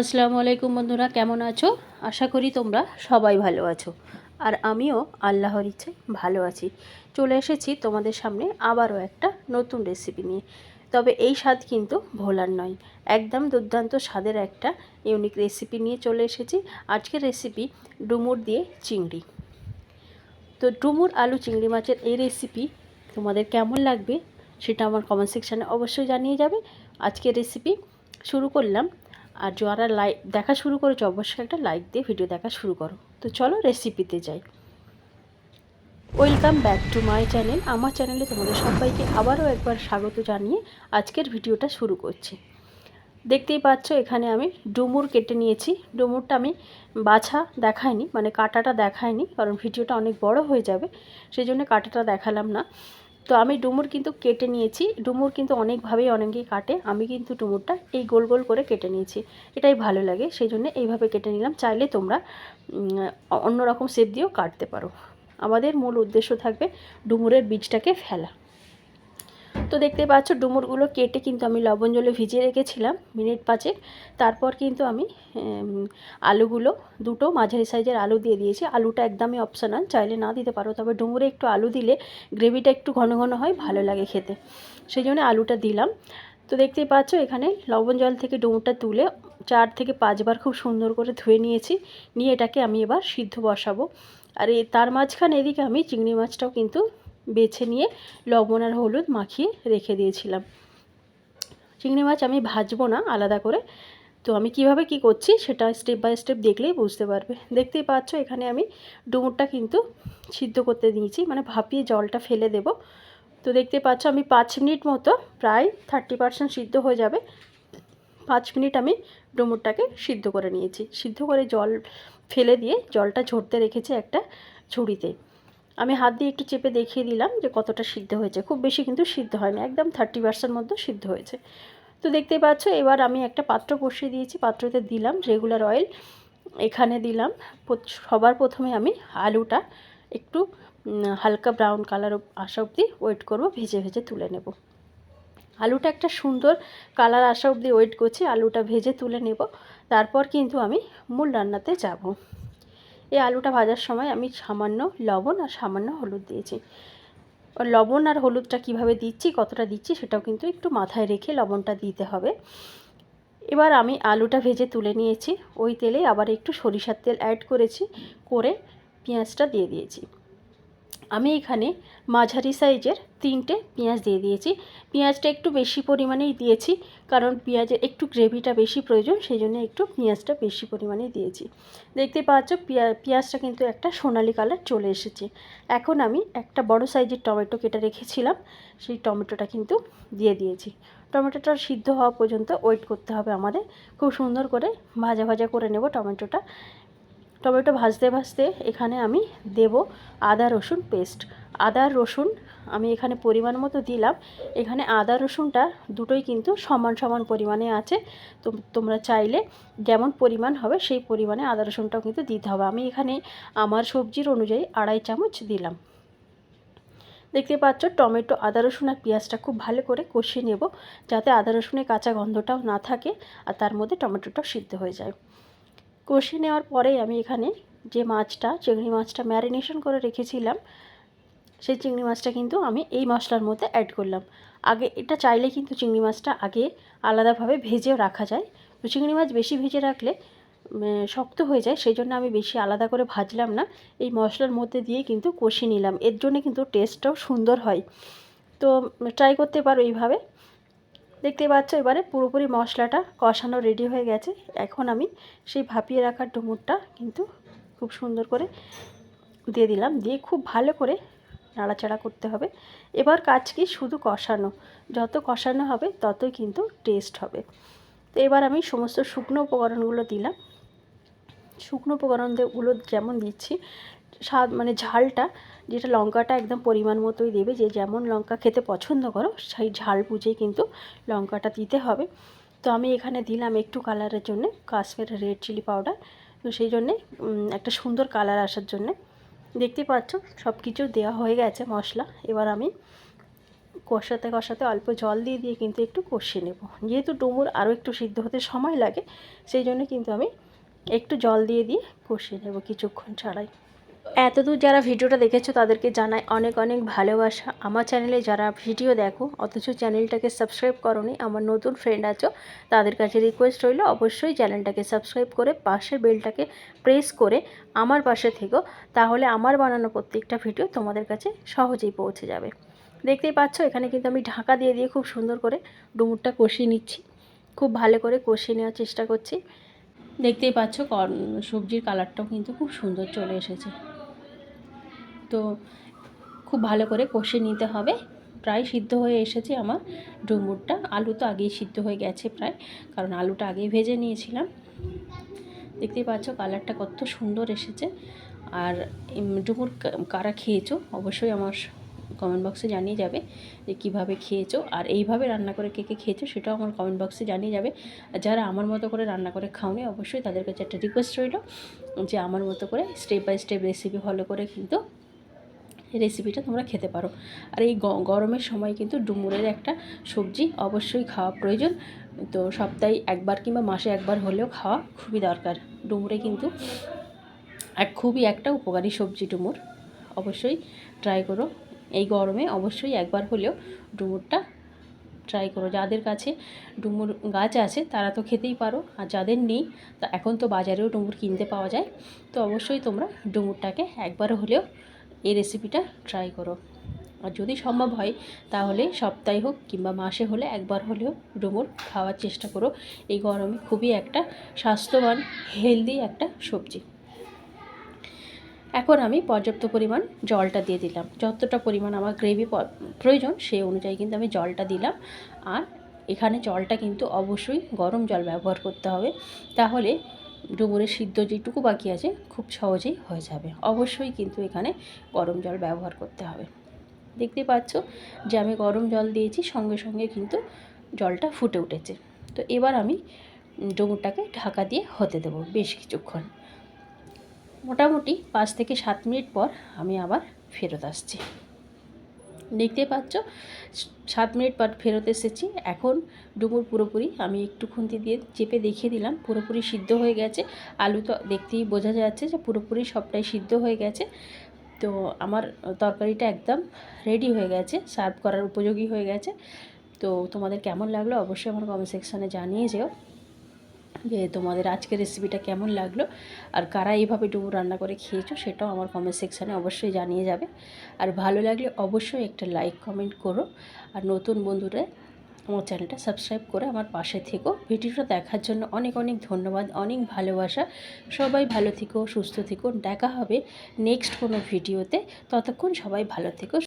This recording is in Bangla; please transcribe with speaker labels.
Speaker 1: আসসালামু আলাইকুম বন্ধুরা, কেমন আছো? আশা করি তোমরা সবাই ভালো আছো। আর আমিও আল্লাহর ইচ্ছে ভালো আছি। চলে এসেছি তোমাদের সামনে আবারও একটা নতুন রেসিপি নিয়ে। তবে এই স্বাদ কিন্তু ভোলার নয়, একদম দুর্দান্ত স্বাদের একটা ইউনিক রেসিপি নিয়ে চলে এসেছি। আজকের রেসিপি ডুমুর দিয়ে চিংড়ি। তো ডুমুর আলু চিংড়ি মাছের এই রেসিপি তোমাদের কেমন লাগবে সেটা আমার কমেন্ট সেকশানে অবশ্যই জানিয়ে যাবে। আজকের রেসিপি শুরু করলাম আর যারা লাইক দেখা শুরু করেছ, অবশ্যই একটা লাইক দিয়ে ভিডিও দেখা শুরু করো। তো চলো রেসিপিতে যাই। Welcome back to my channel আমার চ্যানেলে তোমাদের সবাইকে আবারও একবার স্বাগত জানিয়ে আজকের ভিডিওটা শুরু করছি। দেখতেই পাচ্ছ, এখানে আমি ডুমুর কেটে নিয়েছি। ডুমুরটা আমি বাছা দেখায়নি মানে কাটাটা দেখায়নি কারণ ভিডিওটা অনেক বড় হয়ে যাবে, সেই জন্য কাটাটা দেখালাম না। তো আমি ডুমুর কিন্তু কেটে নিয়েছি। ডুমুর কিন্তু অনেকভাবেই অনেকেই কাটে। আমি কিন্তু ডুমুরটা এই গোল গোল করে কেটে নিয়েছি। এটাই ভালো লাগে, সেই জন্য এইভাবে কেটে নিলাম। চাইলে তোমরা অন্য রকম দিয়েও কাটতে পারো। আমাদের মূল উদ্দেশ্য থাকবে ডুমুরের বীজটাকে ফেলা। তো দেখতে পাচ্ছ, ডুমুরগুলো কেটে কিন্তু আমি লবণ জলে ভিজিয়ে রেখেছিলাম মিনিট পাঁচেক। তারপর কিন্তু আমি আলুগুলো দুটো মাঝারি সাইজের আলু দিয়ে দিয়েছি। আলুটা একদমই অপশনাল চাইলে না দিতে পারো, তবে ডুমুরে একটু আলু দিলে গ্রেভিটা একটু ঘন ঘন হয়, ভালো লাগে খেতে। সেই জন্য আলুটা দিলাম। তো দেখতেই পাচ্ছ, এখানে লবণ জল থেকে ডুমুরটা তুলে চার থেকে পাঁচবার খুব সুন্দর করে ধুয়ে নিয়েছি। নিয়ে এটাকে আমি এবার সিদ্ধ বসাবো। আর তার মাঝখানে এদিকে আমি চিংড়ি মাছটাও কিন্তু বেছে নিয়ে লবণ আর হলুদ মাখিয়ে রেখে দিয়েছিলাম। চিংড়ি মাছ আমি ভাজবো না আলাদা করে। তো আমি কীভাবে কি করছি সেটা স্টেপ বাই স্টেপ দেখলেই বুঝতে পারবে। দেখতেই পাচ্ছ এখানে আমি ডুমুরটা কিন্তু সিদ্ধ করতে দিয়েছি মানে ভাপিয়ে জলটা ফেলে দেব। তো দেখতে পাচ্ছ আমি পাঁচ মিনিট মতো প্রায় থার্টি পারসেন্ট সিদ্ধ হয়ে যাবে। পাঁচ মিনিট আমি ডুমুরটাকে সিদ্ধ করে নিয়েছি। সিদ্ধ করে জল ফেলে দিয়ে জলটা ঝরতে রেখেছি একটা ঝুড়িতে। আমি হাত দিয়ে একটু চেপে দেখিয়ে দিলাম যে কতটা সিদ্ধ হয়েছে। খুব বেশি কিন্তু সিদ্ধ হয়নি, একদম থার্টি পার্সেন্ট মধ্যে সিদ্ধ হয়েছে। তো দেখতেই পাচ্ছ, এবার আমি একটা পাত্র বসিয়ে দিয়েছি, পাত্রতে দিলাম রেগুলার অয়েল এখানে দিলাম সবার প্রথমে আমি আলুটা একটু হালকা ব্রাউন কালার আসা অবধি ওয়েট করব, ভেজে ভেজে তুলে নেব। আলুটা একটা সুন্দর কালার আসা অবধি ওয়েট করছি, আলুটা ভেজে তুলে নেব। তারপর কিন্তু আমি মূল রান্নাতে যাব। এই আলুটা ভাজার সময় আমি সামান্য লবণ আর সামান্য হলুদ দিয়েছি। লবণ আর হলুদটা কীভাবে দিচ্ছি, কতটা দিচ্ছি সেটাও কিন্তু একটু মাথায় রেখে লবণটা দিতে হবে। এবার আমি আলুটা ভেজে তুলে নিয়েছি। ওই তেলে আবার একটু সরিষার তেল অ্যাড করেছি, করে পেঁয়াজটা দিয়ে দিয়েছি। আমি এখানে মাঝারি সাইজের তিনটে পেঁয়াজ দিয়ে দিয়েছি। পেঁয়াজটা একটু বেশি পরিমাণেই দিয়েছি, কারণ পেঁয়াজের একটু গ্রেভিটা বেশি প্রয়োজন সেই জন্য একটু পেঁয়াজটা বেশি পরিমাণেই দিয়েছি। দেখতে পাচ্ছ পেঁয়াজটা কিন্তু একটা সোনালি কালার চলে এসেছে। এখন আমি একটা বড় সাইজের টমেটো কেটে রেখেছিলাম, সেই টমেটোটা কিন্তু দিয়ে দিয়েছি। টমেটোটা সিদ্ধ হওয়া পর্যন্ত ওয়েট করতে হবে আমাদের। খুব সুন্দর করে ভাজা ভাজা করে নেব টমেটোটা। টমেটো ভাজতে ভাজতে এখানে আমি দেব আদা, রসুন পেস্ট আদা, রসুন আমি এখানে পরিমাণ মতো দিলাম। এখানে আদা, রসুনটা দুটোই কিন্তু সমান সমান পরিমাণে আছে। তো তোমরা চাইলে যেমন পরিমাণ হবে সেই পরিমাণে আদা, রসুনটাও কিন্তু দিতে হবে। আমি এখানে আমার সবজির অনুযায়ী আড়াই চামচ দিলাম। দেখতে পাচ্ছ, টমেটো, আদা, রসুন আর পেঁয়াজটা খুব ভালো করে কষিয়ে নেব, যাতে আদা, রসুনের কাঁচা গন্ধটাও না থাকে আর তার মধ্যে টমেটোটাও সিদ্ধ হয়ে যায়। কষিয়ে নেওয়ার পরেই আমি এখানে যে মাছটা, চিংড়ি মাছটা ম্যারিনেশন করে রেখেছিলাম, সেই চিংড়ি মাছটা কিন্তু আমি এই মশলার মধ্যে অ্যাড করলাম। আগে এটা চাইলে কিন্তু চিংড়ি মাছটা আগে আলাদাভাবে ভেজেও রাখা যায়। তো চিংড়ি মাছ বেশি ভেজে রাখলে শক্ত হয়ে যায়, সেই জন্য আমি বেশি আলাদা করে ভাজলাম না। এই মশলার মধ্যে দিয়ে কিন্তু কষিয়ে নিলাম। এর জন্য কিন্তু টেস্টটাও সুন্দর হয়। তো ট্রাই করতে পারো এইভাবে। দেখতে পাচ্ছ, এবারে পুরোপুরি মশলাটা কষানো রেডি হয়ে গেছে। এখন আমি সেই ভাপিয়ে রাখার ডুমুরটা কিন্তু খুব সুন্দর করে দিয়ে দিলাম, দিয়ে খুব ভালো করে নাড়াচাড়া করতে হবে। এবার কাজ কি? শুধু কষানো। যত কষানো হবে, ততই কিন্তু টেস্ট হবে। তো এবার আমি সমস্ত শুকনো উপকরণগুলো দিলাম। শুকনো উপকরণগুলো যেমন দিচ্ছি স্বাদ মানে ঝালটা, যেটা লঙ্কাটা একদম পরিমাণ মতোই দেবে, যে যেমন লঙ্কা খেতে পছন্দ করো, সেই ঝাল বুঝেই কিন্তু লঙ্কাটা দিতে হবে। তো আমি এখানে দিলাম একটু কালারের জন্য, কাশ্মীর রেড চিলি পাউডার। তো সেই জন্যে একটা সুন্দর কালার আসার জন্যে। দেখতে পাচ্ছ সব কিছু দেওয়া হয়ে গেছে মশলা। এবার আমি কষাতে কষাতে অল্প জল দিয়ে দিয়ে কিন্তু একটু কষিয়ে নেব। যেহেতু ডুমুর আরও একটু সিদ্ধ হতে সময় লাগে, সেই জন্য কিন্তু আমি একটু জল দিয়ে দিয়ে কষিয়ে নেব কিছুক্ষণ ছাড়াই। এতদূর যারা ভিডিওটা দেখেছ, তাদেরকে জানাই অনেক অনেক ভালোবাসা। আমার চ্যানেলে যারা ভিডিও দেখো, অথচ চ্যানেলটাকে সাবস্ক্রাইব করনি, আমার নতুন ফ্রেন্ড আছো, তাদের কাছে রিকোয়েস্ট রইল, অবশ্যই চ্যানেলটাকে সাবস্ক্রাইব করে পাশের বেলটাকে প্রেস করে আমার পাশে থেকো, তাহলে আমার বানানো প্রত্যেকটা ভিডিও তোমাদের কাছে সহজেই পৌঁছে যাবে। দেখতেই পাচ্ছ, এখানে কিন্তু আমি ঢাকা দিয়ে দিয়ে খুব সুন্দর করে ডুমুরটা কষিয়ে নিচ্ছি। খুব ভালো করে কষিয়ে নেওয়ার চেষ্টা করছি। দেখতেই পাচ্ছ সবজির কালারটাও কিন্তু খুব সুন্দর চলে এসেছে। তো খুব ভালো করে কষে নিতে হবে। প্রায় সিদ্ধ হয়ে এসেছে আমার ডুমুরটা। আলু তো আগেই সিদ্ধ হয়ে গেছে প্রায়, কারণ আলুটা আগেই ভেজে নিয়েছিলাম। দেখতেই পাচ্ছ কালারটা কত সুন্দর এসেছে। আর ডুমুর কারা খেয়েছো অবশ্যই আমার কমেন্ট বক্সে জানিয়ে যাবে যে কীভাবে খেয়েছো। আর এইভাবে রান্না করে কে কে খেয়েছো সেটাও আমার কমেন্ট বক্সে জানিয়ে যাবে। যারা আমার মতো করে রান্না করে খাওনি অবশ্যই তাদের কাছে একটা রিকোয়েস্ট রইল যে আমার মতো করে step by step recipe follow করে কিন্তু রেসিপিটা তোমরা খেতে পারো। আর এই গরমের সময় কিন্তু ডুমুরের একটা সবজি অবশ্যই খাওয়া প্রয়োজন। তো সপ্তাহে একবার কিংবা মাসে একবার হলেও খাওয়া খুবই দরকার। ডুমুরে কিন্তু এক খুবই একটা উপকারী সবজি ডুমুর। অবশ্যই ট্রাই করো। এই গরমে অবশ্যই একবার হলেও ডুমুরটা ট্রাই করো। যাদের কাছে ডুমুর গাছ আছে, তারা তো খেতেই পারো। আর যাদের নেই, তা এখন তো বাজারেও ডুমুর কিনতে পাওয়া যায়। তো অবশ্যই তোমরা ডুমুরটাকে একবার হলেও এই রেসিপিটা ট্রাই করো। আর যদি সম্ভব হয়, তাহলে সপ্তাহে হোক কিংবা মাসে হলে একবার হলেও ডুমুর খাওয়ার চেষ্টা করো। এই গরমে খুবই একটা স্বাস্থ্যবান হেলদি একটা সবজি। এখন আমি পর্যাপ্ত পরিমাণ জলটা দিয়ে দিলাম। যতটা পরিমাণ আমার গ্রেভি প্রয়োজন, সেই অনুযায়ী কিন্তু আমি জলটা দিলাম। আর এখানে জলটা কিন্তু অবশ্যই গরম জল ব্যবহার করতে হবে। তাহলে ডুমুরের সিদ্ধ যেটুকু বাকি আছে, খুব সহজেই হয়ে যাবে। অবশ্যই কিন্তু এখানে গরম জল ব্যবহার করতে হবে। দেখতে পাচ্ছ যে আমি গরম জল দিয়েছি, সঙ্গে সঙ্গে কিন্তু জলটা ফুটে উঠেছে। তো এবার আমি ডুমুরটাকে ঢাকা দিয়ে হতে দেবো বেশ কিছুক্ষণ। মোটামুটি পাঁচ থেকে সাত মিনিট পর আমি আবার ফেরত আসছি। দেখতে পাচ্ছ। সাত মিনিট পর ফেরত এসেছি। এখন ডুমুর পুরোপুরি আমি একটু খুন্তি দিয়ে চেপে দেখিয়ে দিলাম, পুরোপুরি সিদ্ধ হয়ে গেছে। আলু তো দেখতেই বোঝা যাচ্ছে যে পুরোপুরি সবটাই সিদ্ধ হয়ে গেছে। তো আমার তরকারিটা একদম রেডি হয়ে গেছে সার্ভ করার উপযোগী হয়ে গেছে। তো তোমাদের কেমন লাগল অবশ্যই আমার কমেন্ট সেকশানে জানিয়ে যেও। যে তোমাদের আজকের রেসিপিটা কেমন লাগল আর কারা এইভাবে ডুবো রান্না করে খেয়েছো সেটাও আমার কমেন্ট সেকশানে অবশ্যই জানিয়ে যাবে। আর ভালো লাগলে অবশ্যই একটা লাইক কমেন্ট করো। আর নতুন বন্ধুরা, আমার চ্যানেলটা সাবস্ক্রাইব করে আমার পাশে থেকো। ভিডিওটা দেখার জন্য অনেক অনেক ধন্যবাদ, অনেক ভালোবাসা। সবাই ভালো থেকো, সুস্থ থেকো। দেখা হবে নেক্সট কোনো ভিডিওতে ততক্ষণ সবাই ভালো থেকো